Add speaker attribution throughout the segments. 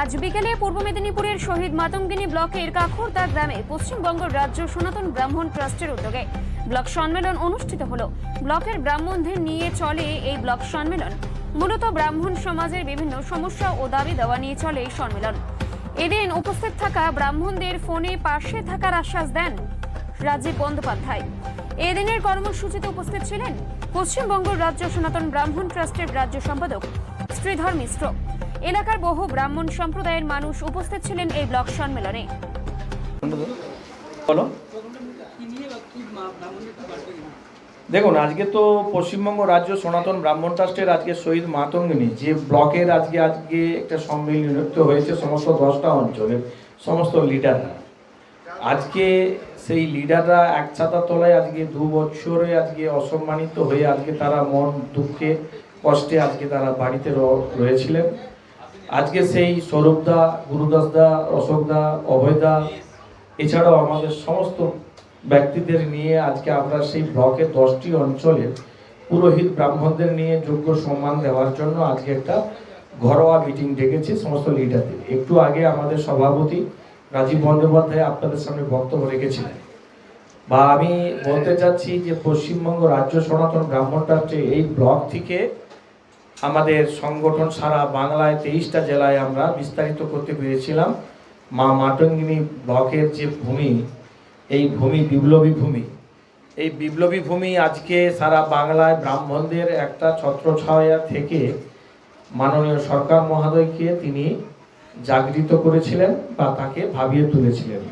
Speaker 1: আজ বিকেলে পূর্ব মেদিনীপুরের শহীদ মাতঙ্গিনী ব্লকের কাখুরদা গ্রামে পশ্চিমবঙ্গ রাজ্য সনাতন ব্রাহ্মণ ট্রাস্টের উদ্যোগে ব্লক সম্মেলন অনুষ্ঠিত হলো। ব্লকের ব্রাহ্মণদের নিয়ে চলে এই ব্লক সম্মেলন। মূলত ব্রাহ্মণ সমাজের বিভিন্ন সমস্যা ও দাবি দেওয়া নিয়ে চলে এই সম্মেলন। এদিন উপস্থিত থাকা ব্রাহ্মণদের ফোনে পাশে থাকার আশ্বাস দেন রাজীব বন্দ্যোপাধ্যায়। এদিনের কর্মসূচিতে উপস্থিত ছিলেন পশ্চিমবঙ্গ রাজ্য সনাতন ব্রাহ্মণ ট্রাস্টের রাজ্য সম্পাদক শ্রীধর মিশ্র। এলাকার বহু ব্রাহ্মণ সম্প্রদায়ের মানুষ উপস্থিত ছিলেন এই ব্লক সম্মেলনে।
Speaker 2: বলো। দেখুন, আজকে তো পশ্চিমবঙ্গ রাজ্য সনাতন ব্রাহ্মণ ট্রাস্টের আজকে শহীদ মাতঙ্গিনী, যে ব্লকের আজকে আজকে একটা সম্মিলিত হয়েছে সমস্ত দশটা অঞ্চলের সমস্ত লিডাররা। আজকে সেই লিডাররা এক ছাতা তলায় আজকে দু বছরে আজকে অসম্মানিত হয়ে আজকে তারা মন দুঃখে, কষ্টে আজকে তারা বাড়িতে রয়েছিলেন। আজকে সেই স্বরূপদা গুরুদাসদা অশোকদা অভয়দা এছাড়াও আমাদের সমস্ত ব্যক্তিদের নিয়ে আজকে আমরা সেই ব্লকের দশটি অঞ্চলের পুরোহিত ব্রাহ্মণদের নিয়ে যোগ্য সম্মান দেওয়ার জন্য আজকে একটা ঘরোয়া মিটিং ডেকেছি সমস্ত লিডারদের একটু আগে আমাদের সভাপতি রাজীব বন্দ্যোপাধ্যায় আপনাদের সামনে বক্তব্য রেখেছিলেন। বা আমি বলতে চাচ্ছি যে পশ্চিমবঙ্গ রাজ্য সনাতন ব্রাহ্মণ ট্রাস্টে এই ব্লক থেকে আমাদের সংগঠন সারা বাংলায় তেইশটা জেলায় আমরা বিস্তারিত করতে পেরেছিলাম। মা মাতঙ্গিনী ব্লকের যে ভূমি, এই ভূমি বিপ্লবী ভূমি, এই বিপ্লবী ভূমি আজকে সারা বাংলায় ব্রাহ্মণদের একটা ছত্রছায়া থেকে মাননীয় সরকার মহোদয়কে তিনি জাগৃত করেছিলেন বা তাকে ভাবিয়ে তুলেছিলেন।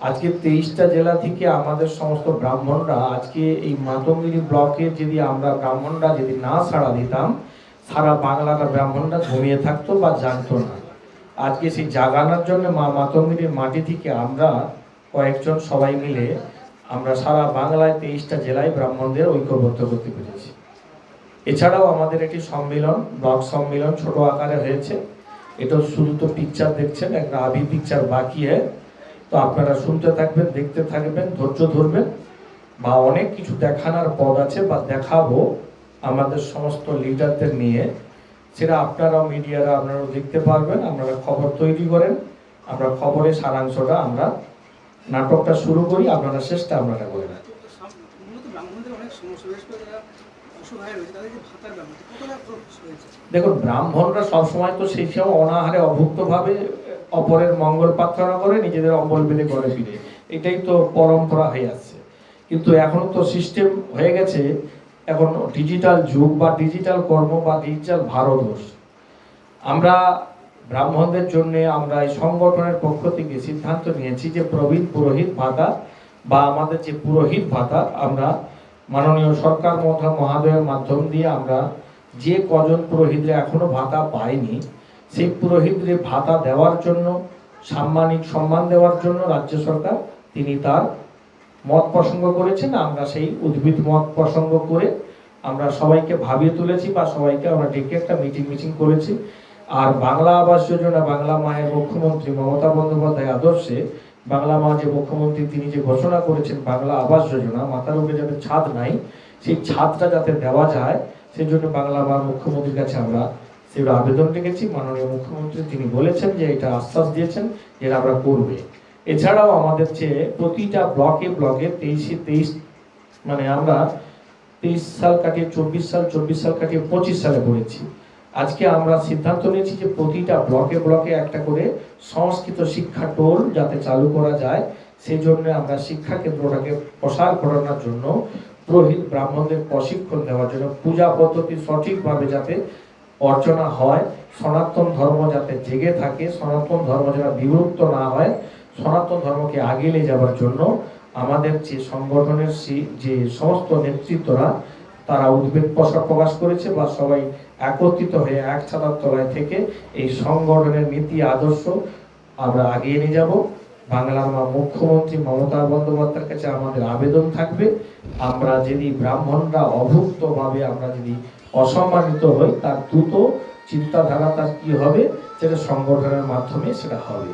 Speaker 2: আজকে তেইশটা জেলা থেকে আমাদের সমস্ত ব্রাহ্মণরা আজকে এই মাতঙ্গিনী ব্লকে যদি আমরা ব্রাহ্মণরা যদি না সাড়া দিতাম সারা বাংলার ব্রাহ্মণরা ঘুমিয়ে থাকতো বা জানতো না। আজকে সেই জাগানোর জন্য মা মাতঙ্গিনীর মাটি থেকে আমরা কয়েকজন সবাই মিলে আমরা সারা বাংলায় তেইশটা জেলায় ব্রাহ্মণদের ঐক্যবদ্ধ করতে পেরেছি। এছাড়াও আমাদের একটি সম্মেলন, ব্লক সম্মেলন ছোট আকারে হয়েছে। এটা শুধু তো পিকচার দেখছেন, একটা আবি পিকচার বাকি তো আপনারা শুনতে থাকবেন, দেখতে থাকবেন, ধৈর্য ধরবেন। বা অনেক কিছু দেখানোর পদ আছে বা দেখাবো। আমাদের সমস্ত লিডারদের নিয়ে সেটা আপনারাও মিডিয়ারা আপনারাও দেখতে পারবেন আপনারা খবর তৈরি করেন আমরা খবরের সারাংশটা আমরা নাটকটা শুরু করি আপনারা শেষটা আপনারা করে নেন।
Speaker 3: হয়েছে?
Speaker 2: দেখুন ব্রাহ্মণরা সবসময় তো সেই সময় অনাহারে অভুক্তভাবে অপরের মঙ্গল প্রার্থনা করে নিজেদের অম্বল বেঁধে করে ফিরে এটাই তো পরম্পরা হয়ে আসছে। কিন্তু এখন তো সিস্টেম হয়ে গেছে এখন ডিজিটাল যুগ বা ডিজিটাল কর্ম বা ডিজিটাল ভারতবর্ষ। আমরা ব্রাহ্মণদের জন্য আমরা এই সংগঠনের পক্ষ থেকে সিদ্ধান্ত নিয়েছি যে প্রবীণ পুরোহিত ভাতা বা আমাদের যে পুরোহিত ভাতা, আমরা মাননীয় সরকার মহা- মহাদয়ের মাধ্যম দিয়ে আমরা যে কজন পুরোহিতরা এখনও ভাতা পায়নি, সেই পুরোহিতদের ভাতা দেওয়ার জন্য, সাম্মানিক সম্মান দেওয়ার জন্য রাজ্য সরকার, তিনি তার মত প্রসঙ্গ করেছেন, আমরা সেই উদ্ভিদ মত প্রসঙ্গ করে আমরা সবাইকে ভাবিয়ে তুলেছি বা সবাইকে আমরা ডেকে একটা মিটিং মিটিং করেছি। আর বাংলা আবাস যোজনা, বাংলা মায়ের মুখ্যমন্ত্রী মমতা বন্দ্যোপাধ্যায় আদর্শে বাংলা মা যে মুখ্যমন্ত্রী তিনি যে ঘোষণা করেছেন, বাংলা আবাস যোজনা, মাথার উপরে যাতে ছাদ নাই, সেই ছাদটা যাতে দেওয়া যায়, সেই জন্য বাংলা মার মুখ্যমন্ত্রীর কাছে আমরা সেটা আবেদন রেখেছি। মাননীয় মুখ্যমন্ত্রী তিনি বলেছেন যে এটা আশ্বাস দিয়েছেন যে আমরা করবে। এছাড়াও আমাদের যে প্রতিটা ব্লকে ব্লকে তেইশে তেইশ মানে আমরা তেইশ সাল কাটিয়ে চব্বিশ সাল চব্বিশ সাল কাটিয়ে পঁচিশ সালে পড়েছি। আজকে আমরা সিদ্ধান্ত নিয়েছি যে প্রতিটা ব্লকে ব্লকে একটা করে সংস্কৃত শিক্ষা টোল যাতে চালু করা যায়, সেই জন্য আমরা শিক্ষা কেন্দ্রটাকে প্রসার করানোর জন্য পুরোহিত ব্রাহ্মণদের প্রশিক্ষণ দেওয়ার জন্য পূজা পদ্ধতি সঠিকভাবে যাতে অর্চনা হয়, সনাতন ধর্ম যাতে জেগে থাকে, সনাতন ধর্ম যেন বিভক্ত না হয় সনাতন ধর্মকে আগে নিয়ে যাওয়ার জন্য আমাদের যে সংগঠনের যে সমস্ত নেতৃত্বরা, তারা উদ্বেগ প্রকাশ করেছে বা সবাই একত্রিত হয়ে এক ছাতার তলায় থেকে এই সংগঠনের নীতি, আদর্শ আমরা আগিয়ে নিয়ে যাব। বাংলার মা মুখ্যমন্ত্রী মমতা বন্দ্যোপাধ্যায়ের কাছে আমাদের আবেদন থাকবে। আমরা যদি ব্রাহ্মণরা, অভুক্তভাবে আমরা যদি অসম্মানিত হই, তার দ্রুত চিন্তাধারা তার কি হবে? সেটা সংগঠনের মাধ্যমে সেটা হবে।